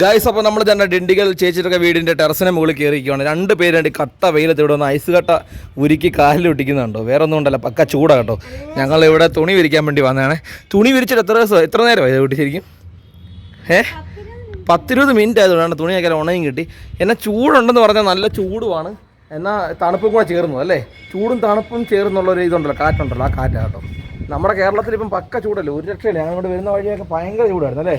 Guys അപ്പോൾ നമ്മൾ തന്നെ ഡിണ്ടികൾ ചേച്ചിട്ടൊക്കെ വീടിന്റെ ടെറസിന് മുകളിൽ കയറിയിരിക്കുകയാണ്. രണ്ട് പേരുണ്ട് കട്ട വെയിലത്ത് ഇവിടെ വന്ന് ഐസ് കട്ട ഉരുക്കി കാലിൽ ഒട്ടിക്കുന്നുണ്ടോ. വേറെ ഒന്നും ഉണ്ടല്ലോ പക്ക ചൂടാ കേട്ടോ. ഞങ്ങൾ ഇവിടെ തുണി വിരിക്കാൻ വേണ്ടി വന്നതാണ്. തുണി വിരിച്ചിട്ട് എത്ര ദിവസം എത്ര നേരമായി ഇത് വീട്ടിൽ ഏ? പത്തിരുപത് മിനിറ്റ് ആയതുകൊണ്ടാണ് തുണിയൊക്കെ ഉണയും കിട്ടി. എന്നാൽ ചൂടുണ്ടെന്ന് പറഞ്ഞാൽ നല്ല ചൂടുമാണ്. എന്നാൽ തണുപ്പും കൂടെ ചേർന്നു അല്ലേ? ചൂടും തണുപ്പും ചേർന്നുള്ള ഒരു ഇതുണ്ടല്ലോ കാറ്റുണ്ടല്ലോ ആ കാറ്റാണ് കേട്ടോ. നമ്മുടെ കേരളത്തിൽ ഇപ്പം പക്ക ചൂടല്ലേ? ഒരു രക്ഷയില്ല. ഞങ്ങളിവിടെ വരുന്ന വഴിയൊക്കെ ഭയങ്കര ചൂടായിരുന്നു അല്ലേ?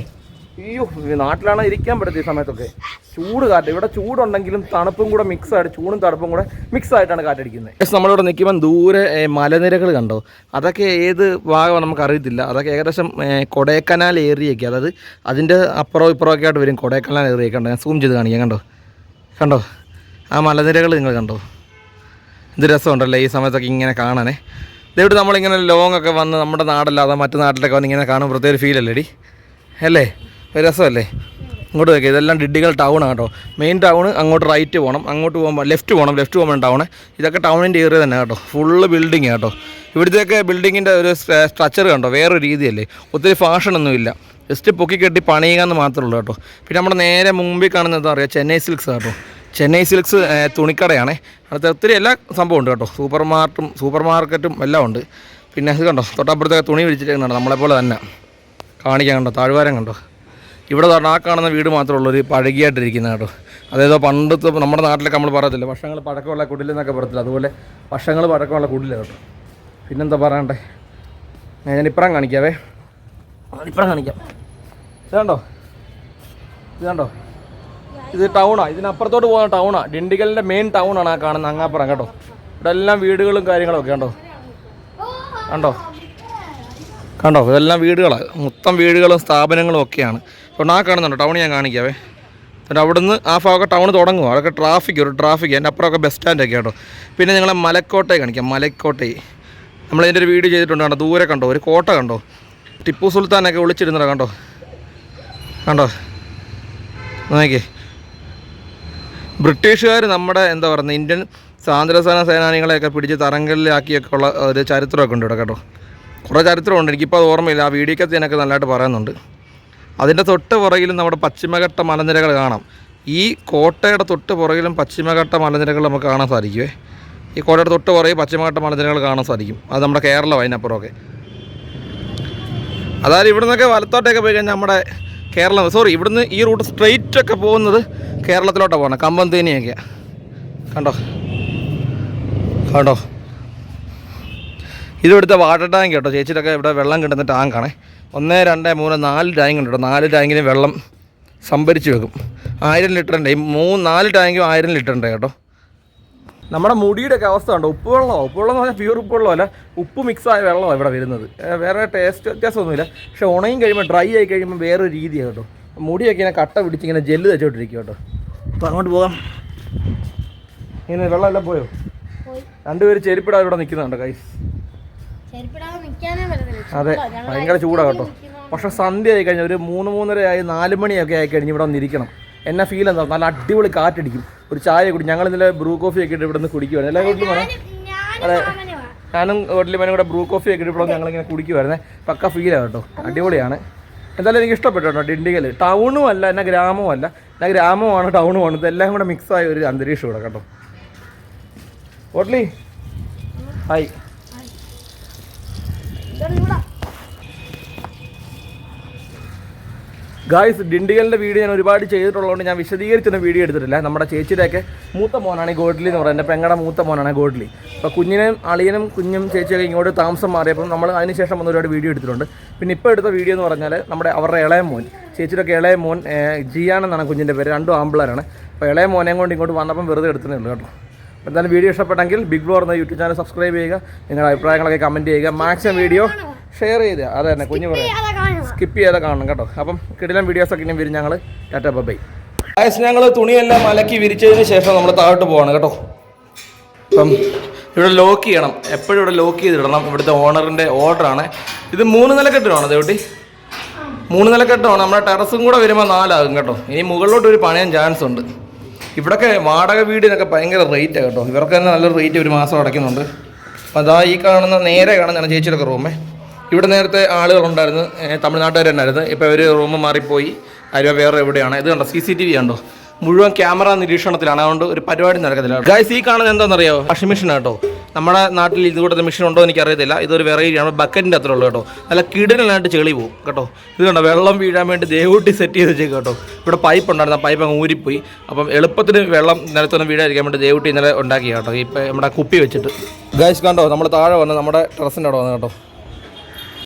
അയ്യോ നാട്ടിലാണ് ഇരിക്കാൻ പറ്റത്തിയ സമയത്തൊക്കെ? ചൂട് കാറ്റ് ഇവിടെ ചൂടുണ്ടെങ്കിലും തണുപ്പും കൂടെ മിക്സ് ആയിട്ട് ചൂടും തണുപ്പും കൂടെ മിക്സ് ആയിട്ടാണ് കാറ്റടിക്കുന്നത്. നമ്മളിവിടെ നിൽക്കുമ്പോൾ ദൂരെ മലനിരകൾ കണ്ടോ? അതൊക്കെ ഏത് ഭാഗമാണ് നമുക്ക് അറിയത്തില്ല അതൊക്കെ ഏകദേശം കൊടൈക്കനാൽ ഏരിയയൊക്കെ അതായത് അതിന്റെ അപ്പുറം ഇപ്പുറമൊക്കെ ആയിട്ട് വരും കൊടൈക്കനാൽ ഏരിയ കണ്ടോ? ഞാൻ സൂം ചെയ്ത് കാണിക്കാം കണ്ടോ? കണ്ടോ? ആ മലനിരകൾ നിങ്ങൾ കണ്ടോ? ഇത് രസമുണ്ടല്ലേ ഈ സമയത്തൊക്കെ ഇങ്ങനെ കാണാനേ? ഇതെവിടെ നമ്മളിങ്ങനെ ലോങ്ങൊക്കെ വന്ന് നമ്മുടെ നാടല്ലാതെ മറ്റു നാട്ടിലൊക്കെ വന്ന് ഇങ്ങനെ കാണുമ്പോൾ പ്രത്യേക ഒരു ഫീൽ അല്ലേ? രസമല്ലേ? ഇങ്ങോട്ട് നോക്കിയാൽ ഇതെല്ലാം ഡിഡികൾ ടൗൺ കേട്ടോ. മെയിൻ ടൗൺ അങ്ങോട്ട് റൈറ്റ് പോകണം അങ്ങോട്ട് പോകുമ്പോൾ ലെഫ്റ്റ് പോകണം ലെഫ്റ്റ് പോകുമ്പോൾ ടൗൺ ഇതൊക്കെ ടൗണിന്റെ ഏരിയ തന്നെ കേട്ടോ. ഫുള്ള് ബിൽഡിങ് കേട്ടോ. ഇവിടുത്തെയൊക്കെ ബിൽഡിങ്ങിന്റെ ഒരു സ്ട്രക്ചർ കണ്ടോ? വേറൊരു രീതിയല്ലേ. ഒത്തിരി ഫാഷനൊന്നുമില്ല ജസ്റ്റ് പൊക്കി കെട്ടി പണിയുക എന്ന് മാത്രമേ ഉള്ളൂ കേട്ടോ. പിന്നെ നമ്മുടെ നേരെ മുമ്പിൽ കാണുന്നത് എന്താ പറയുക? ചെന്നൈ സിൽക്സ് കേട്ടോ. ചെന്നൈ സിൽക്സ് തുണിക്കടയാണ്. അടുത്ത ഒത്തിരി എല്ലാ സംഭവം ഉണ്ട് കേട്ടോ. സൂപ്പർ മാർട്ടും സൂപ്പർ മാർക്കറ്റും എല്ലാം ഉണ്ട്. പിന്നെ ഇത് കണ്ടോ? തൊട്ടപ്പുറത്തൊക്കെ തുണി വിരിച്ചിരിക്കുന്നുണ്ട് നമ്മളെപ്പോലെ തന്നെ. കാണിക്കാൻ കണ്ടോ? താഴ്വാരം കണ്ടോ? ഇവിടെ ആ കാണുന്ന വീട് മാത്രമേ ഉള്ളൂ ഒരു പഴകിയായിട്ടിരിക്കുന്ന കേട്ടോ. അതായത് പണ്ടത്തെ നമ്മുടെ നാട്ടിലൊക്കെ നമ്മൾ പറയത്തില്ല വർഷങ്ങൾ പഴക്കമുള്ള കുടിലെന്നൊക്കെ പറയത്തില്ല അതുപോലെ വർഷങ്ങൾ പഴക്കമുള്ള കുടില കേട്ടോ. പിന്നെന്താ പറയണ്ടേ? ഞാൻ ഇപ്പുറം കാണിക്കാവേ. ഇപ്പുറം കാണിക്കാം. ഇതാണ്ടോ ഇതാണ്ടോ ഇത് ടൗണാണ് ഇത് ടൗണാ ഇതിനപ്പുറത്തോട്ട് പോകുന്ന ടൗണാണ് ഡിണ്ടിഗലിന്റെ മെയിൻ ടൗണാണ് ആ കാണുന്ന അങ്ങാപ്പുറം കേട്ടോ. ഇവിടെ എല്ലാം വീടുകളും കാര്യങ്ങളും ഒക്കെ കണ്ടോ? കണ്ടോ? ഇതെല്ലാം വീടുകളാണ് മൊത്തം വീടുകളും സ്ഥാപനങ്ങളും ഒക്കെയാണ്. അപ്പോൾ ആ കാണുന്നുണ്ടോ? ടൗൺ ഞാൻ കാണിക്കാവേ. എന്നിട്ട് അവിടുന്ന് ആ ഭാഗമൊക്കെ ടൗൺ തുടങ്ങും അതൊക്കെ ട്രാഫിക് ഒരു ട്രാഫിക് എന്റെ അപ്പുറമൊക്കെ ബസ് സ്റ്റാൻഡൊക്കെ കേട്ടോ. പിന്നെ നിങ്ങളെ മലക്കോട്ടയെ കാണിക്കാം. മലക്കോട്ടയെ നമ്മളതിന്റെ ഒരു വീഡിയോ ചെയ്തിട്ടുണ്ട് കണ്ടോ? ദൂരെ കണ്ടോ? ഒരു കോട്ട കണ്ടോ? ടിപ്പു സുൽത്താനൊക്കെ വിളിച്ചിരുന്നോ കണ്ടോ? കണ്ടോ? നോക്കിയേ. ബ്രിട്ടീഷുകാർ നമ്മുടെ എന്താ പറയുന്നത് ഇന്ത്യൻ സ്വാതന്ത്ര്യസേന സേനാനികളെയൊക്കെ പിടിച്ച് തറങ്കലിലാക്കിയൊക്കെ ഉള്ള ഒരു ചരിത്രമൊക്കെ ഉണ്ട് ഇവിടെ കേട്ടോ. കുറേ ചരിത്രമുണ്ട്. എനിക്കിപ്പോൾ അത് ഓർമ്മയില്ല. ആ വീഡിയോക്കകത്ത് ഞാനൊക്കെ നല്ലതായിട്ട് പറയുന്നുണ്ട്. അതിന്റെ തൊട്ട് പുറകിലും നമ്മുടെ പശ്ചിമഘട്ട മലനിരകൾ കാണാം. ഈ കോട്ടയുടെ തൊട്ട് പുറകിലും പശ്ചിമഘട്ട മലനിരകൾ നമുക്ക് കാണാൻ സാധിക്കുമേ ഈ കോട്ടയുടെ തൊട്ട് പുറകിൽ പശ്ചിമഘട്ട മലനിരകൾ കാണാൻ സാധിക്കും. അത് നമ്മുടെ കേരളം അതിനപ്പുറമൊക്കെ. അതായത് ഇവിടെ നിന്നൊക്കെ വലത്തോട്ടൊക്കെ പോയി കഴിഞ്ഞാൽ നമ്മുടെ കേരളം സോറി ഇവിടുന്ന് ഈ റൂട്ട് സ്ട്രെയിറ്റ് ഒക്കെ പോകുന്നത് കേരളത്തിലോട്ടാണ് പോകണം കമ്പം തേനിയൊക്കെ കണ്ടോ? കണ്ടോ? ഇത് ഇവിടുത്തെ വാട്ടർ ടാങ്ക് കേട്ടോ? ചേച്ചിയിലൊക്കെ ഇവിടെ വെള്ളം കിട്ടുന്ന ടാങ്കാണ് ഒന്ന് രണ്ട് മൂന്ന് നാല് ടാങ്ക് ഉണ്ട് കേട്ടോ. നാല് ടാങ്കിന് വെള്ളം സംഭരിച്ച് വെക്കും. ആയിരം ലിറ്ററിന്റെ ഈ മൂന്ന് നാല് ടാങ്കും ആയിരം ലിറ്ററിന്റെ കേട്ടോ. നമ്മുടെ മുടിയുടെ ഒക്കെ അവസ്ഥ ഉണ്ടോ ഉപ്പ് വെള്ളമോ ഉപ്പ് വെള്ളം എന്ന് പറഞ്ഞാൽ പ്യൂർ ഉപ്പ് വെള്ളമല്ല ഉപ്പ് മിക്സ് ആയ വെള്ളമാണ് ഇവിടെ വരുന്നത്. വേറെ ടേസ്റ്റ് വ്യത്യാസമൊന്നുമില്ല. പക്ഷെ ഉണയും കഴിയുമ്പോൾ ഡ്രൈ ആയി കഴിയുമ്പോൾ വേറൊരു രീതിയാണ് കേട്ടോ. മുടിയൊക്കെ ഇങ്ങനെ കട്ട പിടിച്ച് ഇങ്ങനെ ജെല്ല് വെച്ചോണ്ടിരിക്കും കേട്ടോ. അപ്പോൾ അങ്ങോട്ട് പോകാം. ഇങ്ങനെ വെള്ളമെല്ലാം പോയോ? പോയി. രണ്ടുപേര് ചെരുപ്പിടാതെ ഇവിടെ നിൽക്കുന്നുണ്ട് കൈസ്. അതെ ഭയങ്കര ചൂടാ കേട്ടോ. പക്ഷെ സന്ധ്യ ആയി കഴിഞ്ഞാൽ ഒരു മൂന്ന് മൂന്നര ആയി നാല് മണിയൊക്കെ ആയി കഴിഞ്ഞ് ഇവിടെ വന്നിരിക്കണം. എന്നെ ഫീൽ എന്താ? നല്ല അടിപൊളി കാറ്റടിക്കും. ഒരു ചായ കുടി. ഞങ്ങൾ ഇന്നലെ ബ്രൂ കോഫി ഒക്കെ ഇട്ട് ഇവിടെ നിന്ന് കുടിക്കുവായിരുന്നു. എല്ലാ വീട്ടിലും ഞാനും മാമനുമാ. ഞാനും വീട്ടിലും കൂടെ ബ്രൂ കോഫി ഒക്കെ ഇവിടെ ഞങ്ങൾ ഞങ്ങളിങ്ങനെ കുടിക്കുമായിരുന്നേ പക്ക ഫീലാണ് കേട്ടോ. അടിപൊളിയാണ്. എന്തായാലും എനിക്ക് ഇഷ്ടപ്പെട്ടു കേട്ടോ ഡിണ്ടിഗൽ. ടൗണും അല്ല എന്നാൽ ഗ്രാമവും അല്ല. എന്നാൽ ഗ്രാമമാണ് ടൗണുമാണ് ഇതെല്ലാം കൂടെ മിക്സ് ആയ ഒരു അന്തരീക്ഷം ഇവിടെ കേട്ടോ. ഓട്ട്ലി ഹായ് ഗായ്സ് ഡിണ്ടിഗലിന്റെ വീഡിയോ ഞാൻ ഒരുപാട് ചെയ്തിട്ടുള്ളതുകൊണ്ട് ഞാൻ വിശദീകരിച്ചൊന്നും വീഡിയോ എടുത്തിട്ടില്ല. നമ്മുടെ ചേച്ചിയുടെയൊക്കെ മൂത്ത മോനാണ് ഈ ഗോഡ്ലി എന്ന് പറയുന്നത്. എന്റെ പെങ്ങളുടെ മൂത്ത മോനാണ് ഗോഡ്ലി. അപ്പോൾ കുഞ്ഞിനും അളിയനും കുഞ്ഞും ചേച്ചിയൊക്കെ ഇങ്ങോട്ട് താമസം മാറിയപ്പോൾ നമ്മൾ അതിനുശേഷം ഒന്ന് ഒരുപാട് വീഡിയോ എടുത്തിട്ടുണ്ട്. പിന്നെ ഇപ്പോൾ എടുത്ത വീഡിയോ എന്ന് പറഞ്ഞാൽ നമ്മുടെ അവരുടെ ഇളയ മോൻ. ചേച്ചിയുടെയൊക്കെ ഇളയ മോൻ ജിയാണെന്നാണ് കുഞ്ഞിന്റെ പേര്. രണ്ടും ആമ്പിളാരാണ് അപ്പോൾ ഇളയ മോനെയും കൊണ്ട് ഇങ്ങോട്ട് വന്നപ്പം വെറുതെ എടുത്തതേ ഉള്ളൂ കേട്ടോ. എന്തായാലും വീഡിയോ ഇഷ്ടപ്പെട്ടെങ്കിൽ ബിഗ് ബ്ലോ എന്ന യൂട്യൂബ് ചാനൽ സബ്സ്ക്രൈബ് ചെയ്യുക. നിങ്ങളുടെ അഭിപ്രായങ്ങളൊക്കെ കമന്റ് ചെയ്യുക. മാക്സിമം വീഡിയോ ഷെയർ ചെയ്ത്. അത് തന്നെ കുഞ്ഞു പറയാം. സ്കിപ്പ് ചെയ്യാതെ കാണണം കേട്ടോ. അപ്പം കിടിലം വീഡിയോസ് ഒക്കെ ഇനി വരും ഞങ്ങൾ ടാറ്റ ബൈ ആയസ് ഞങ്ങൾ തുണിയെല്ലാം അലക്കി വിരിച്ചതിന് ശേഷം നമ്മൾ താഴോട്ട് പോവാണ് കേട്ടോ. അപ്പം ഇവിടെ ലോക്ക് ചെയ്യണം. എപ്പോഴും ഇവിടെ ലോക്ക് ചെയ്തിടണം ഇവിടുത്തെ ഓണറിന്റെ ഓർഡറാണ് ഇത് മൂന്ന് നില കെട്ടിടമാണ് കുട്ടി മൂന്ന് നില കെട്ടിടമാണ് നമ്മുടെ ടെറസും കൂടെ വരുമ്പോൾ നാലാകും കേട്ടോ. ഇനി മുകളിലോട്ട് ഒരു പണയാൻ ചാൻസ് ഉണ്ട്. ഇവിടൊക്കെ വാടക വീടിനൊക്കെ ഭയങ്കര റേറ്റാണ് കേട്ടോ. ഇവർക്ക് തന്നെ നല്ലൊരു റേറ്റ് ഒരു മാസം അടയ്ക്കുന്നുണ്ട്. അപ്പോൾ അതാ ഈ കാണുന്ന നേരെ കാണുന്നതാണ് ചേച്ചിയുടെ റൂമേ ഇവിടെ നേരത്തെ ആളുകളുണ്ടായിരുന്നു തമിഴ്നാട്ടുകാർ തന്നെയായിരുന്നു. ഇപ്പോൾ ഒരു റൂം മാറിപ്പോയി. അരുവ വേറെ എവിടെയാണ്? ഇത് കണ്ടോ? സി സി ടി വി കണ്ടോ? മുഴുവൻ ക്യാമറ നിരീക്ഷണത്തിലാണ്. അതുകൊണ്ട് ഒരു പരിപാടി നടക്കത്തില്ല. ഗൈസ് ഈ കാണുന്നത് എന്താണെന്നറിയോ വാഷിംഗ് മെഷീൻ കേട്ടോ. നമ്മുടെ നാട്ടിൽ ഇതുകൂടെ മെഷീൻ ഉണ്ടോ എന്ന് എനിക്കറിയത്തില്ല. ഇതൊരു വെറൈറ്റിയാണ് ബക്കറ്റിന്റെ അത്ര ഉള്ളൂ കേട്ടോ. നല്ല കിടനായിട്ട് ചെളി പോകും കേട്ടോ. ഇത് കണ്ടോ? വെള്ളം വീഴാൻ വേണ്ടി ദേവൂട്ടി സെറ്റ് ചെയ്ത് വെച്ചേക്ക് കേട്ടോ. ഇവിടെ പൈപ്പ് ഉണ്ടായിരുന്നു. ആ പൈപ്പ് അങ്ങ് ഊരിപ്പോയി. അപ്പം എളുപ്പത്തിന് വെള്ളം നിലത്തൊന്നും വീഴാതിരിക്കാൻ വേണ്ടി ദേവൂട്ടി ഇന്നലെ ഉണ്ടാക്കി കേട്ടോ. ഇപ്പം നമ്മുടെ കുപ്പി വെച്ചിട്ട്. ഗൈസ് കണ്ടോ? നമ്മൾ താഴെ വന്ന് നമ്മുടെ ടെറസിന്റെ അവിടെ വന്ന് കേട്ടോ.